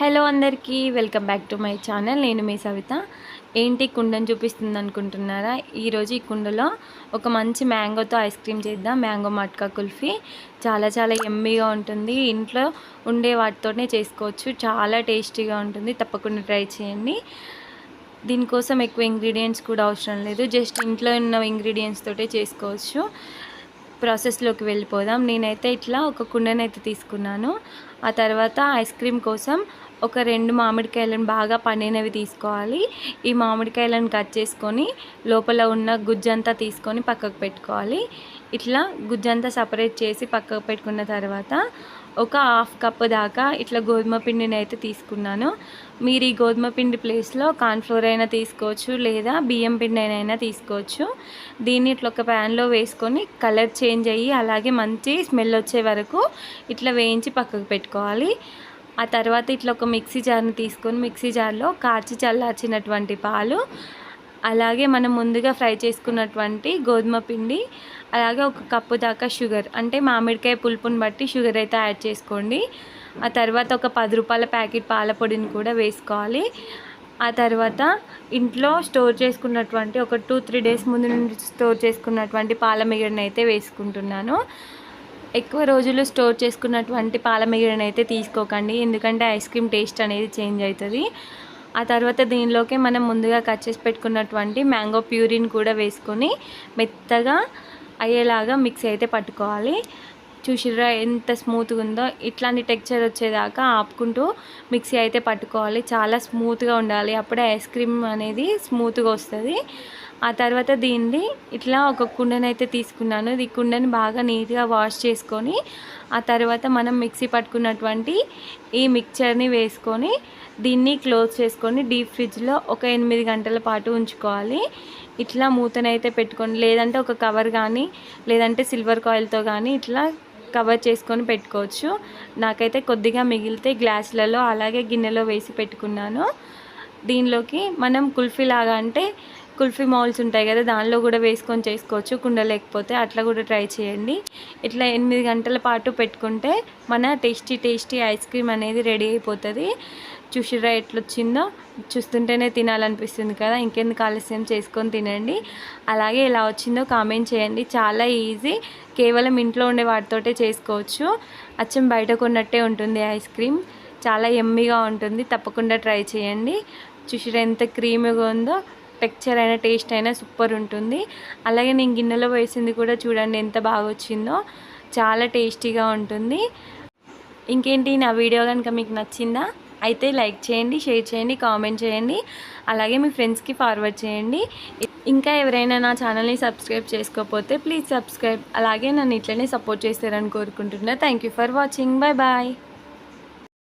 Hello అందరికీ welcome back to my channel. నేను మీ సవిత. ఏంటి కుండని చూపిస్తుంది అనుకుంటున్నారా ఈరోజు ఈ కుండలో ఒక మంచి మ్యాంగోతో ఐస్ క్రీమ్ చేద్దాం. మ్యాంగో మట్కా కుల్ఫీ. చాలా చాలా ఎమ్మీగా ఉంటుంది. ఇంట్లో ఉండే వాటితోనే చేసుకోవచ్చు. చాలా టేస్టీగా ఉంటుంది. తప్పకుండా ట్రై చేయండి. దీనికోసం ఎక్కువ ఇంగ్రీడియంట్స్ కూడా అవసరం లేదు. జస్ట్ ఇంట్లో ఉన్న ఇంగ్రీడియంట్స్ తోటే చేసుకోవచ్చు. ప్రాసెస్లోకి వెళ్ళిపోదాం. నేనైతే ఇట్లా ఒక కుండనైతే తీసుకున్నాను. ఆ తర్వాత ఐస్ క్రీమ్ కోసం ఒక రెండు మామిడికాయలను బాగా పండినవి తీసుకోవాలి. ఈ మామిడికాయలను కట్ చేసుకొని లోపల ఉన్న గుజ్జంతా తీసుకొని పక్కకు పెట్టుకోవాలి. ఇట్లా గుజ్జంతా సపరేట్ చేసి పక్కకు పెట్టుకున్న తర్వాత ఒక హాఫ్ కప్ దాకా ఇట్లా గోధుమ పిండిని అయితే తీసుకున్నాను. మీరు ఈ గోధుమ పిండి ప్లేస్లో కార్న్ఫ్లోర్ అయినా తీసుకోవచ్చు లేదా బియ్యం పిండి అయినా తీసుకోవచ్చు. దీన్ని ఇట్లా ఒక ప్యాన్లో వేసుకొని కలర్ చేంజ్ అయ్యి అలాగే మంచి స్మెల్ వచ్చే వరకు ఇట్లా వేయించి పక్కకు పెట్టుకోవాలి. ఆ తర్వాత ఇట్లా ఒక మిక్సీ జార్ని తీసుకొని మిక్సీ జార్లో కాచి చల్లార్చినటువంటి పాలు అలాగే మనం ముందుగా ఫ్రై చేసుకున్నటువంటి గోధుమ పిండి అలాగే ఒక కప్పు దాకా షుగర్ అంటే మామిడికాయ పులుపుని బట్టి షుగర్ అయితే యాడ్ చేసుకోండి. ఆ తర్వాత ఒక పది రూపాయల ప్యాకెట్ పాల పొడిని కూడా వేసుకోవాలి. ఆ తర్వాత ఇంట్లో స్టోర్ చేసుకున్నటువంటి ఒక టూ త్రీ డేస్ ముందు నుండి స్టోర్ చేసుకున్నటువంటి పాల మిగడని అయితే వేసుకుంటున్నాను. ఎక్కువ రోజులు స్టోర్ చేసుకున్నటువంటి పాల మిగిలిన అయితే తీసుకోకండి. ఎందుకంటే ఐస్ క్రీమ్ టేస్ట్ అనేది చేంజ్ అవుతుంది. ఆ తర్వాత దీనిలోకి మనం ముందుగా కట్ చేసి పెట్టుకున్నటువంటి మ్యాంగో ప్యూరిన్ కూడా వేసుకొని మెత్తగా అయ్యేలాగా మిక్స్ అయితే పట్టుకోవాలి. చూసిర్రా ఎంత స్మూత్గా ఉందో. ఇట్లాంటి టెక్చర్ వచ్చేదాకా ఆపుకుంటూ మిక్సీ అయితే పట్టుకోవాలి. చాలా స్మూత్గా ఉండాలి. అప్పుడే ఐస్ క్రీమ్ అనేది స్మూత్గా వస్తుంది. ఆ తర్వాత దీన్ని ఇట్లా ఒక కుండనైతే తీసుకున్నాను. ఈ కుండని బాగా నీట్గా వాష్ చేసుకొని ఆ తర్వాత మనం మిక్సీ పట్టుకున్నటువంటి ఈ మిక్చర్ని వేసుకొని దీన్ని క్లోజ్ చేసుకొని డీప్ ఫ్రిడ్జ్లో ఒక ఎనిమిది గంటల పాటు ఉంచుకోవాలి. ఇట్లా మూతనైతే పెట్టుకొని లేదంటే ఒక కవర్ కానీ లేదంటే సిల్వర్ కాయిల్తో కానీ ఇట్లా కవర్ చేసుకొని పెట్టుకోవచ్చు. నాకైతే కొద్దిగా మిగిలితే గ్లాసులలో అలాగే గిన్నెలో వేసి పెట్టుకున్నాను. దీనిలోకి మనం కుల్ఫీ లాగా అంటే కుల్ఫీ మౌల్స్ ఉంటాయి కదా దానిలో కూడా వేసుకొని చేసుకోవచ్చు. కుండ లేకపోతే అట్లా కూడా ట్రై చేయండి. ఇట్లా ఎనిమిది గంటల పాటు పెట్టుకుంటే మన టేస్టీ టేస్టీ ఐస్ క్రీమ్ అనేది రెడీ అయిపోతుంది. చూసిరా ఎట్లొచ్చిందో? చూస్తుంటేనే తినాలనిపిస్తుంది కదా ఇంకెందుకు ఆలస్యం చేసుకొని తినండి. అలాగే ఎలా వచ్చిందో కామెంట్ చేయండి. చాలా ఈజీ. కేవలం ఇంట్లో ఉండే వాటితోటే చేసుకోవచ్చు. అచ్చం బయట కొన్నట్టే ఉంటుంది ఐస్ క్రీమ్. చాలా ఎమ్మీగా ఉంటుంది. తప్పకుండా ట్రై చేయండి. చూసిరా ఎంత క్రీమ్గా ఉందో? టెక్చర్ అయినా టేస్ట్ అయినా సూపర్ ఉంటుంది. అలాగే నేను గిన్నెలో వేసింది కూడా చూడండి ఎంత బాగా వచ్చిందో. చాలా టేస్టీగా ఉంటుంది. ఇంకేంటి నా వీడియో కనుక మీకు నచ్చిందా అయితే లైక్ చేయండి షేర్ చేయండి కామెంట్ చేయండి. అలాగే మీ ఫ్రెండ్స్కి ఫార్వర్డ్ చేయండి. ఇంకా ఎవరైనా నా ఛానల్ని సబ్స్క్రైబ్ చేసుకోకపోతే ప్లీజ్ సబ్స్క్రైబ్. అలాగే నన్ను ఇట్లనే సపోర్ట్ చేస్తారని కోరుకుంటున్నా. Thank you for watching. Bye bye.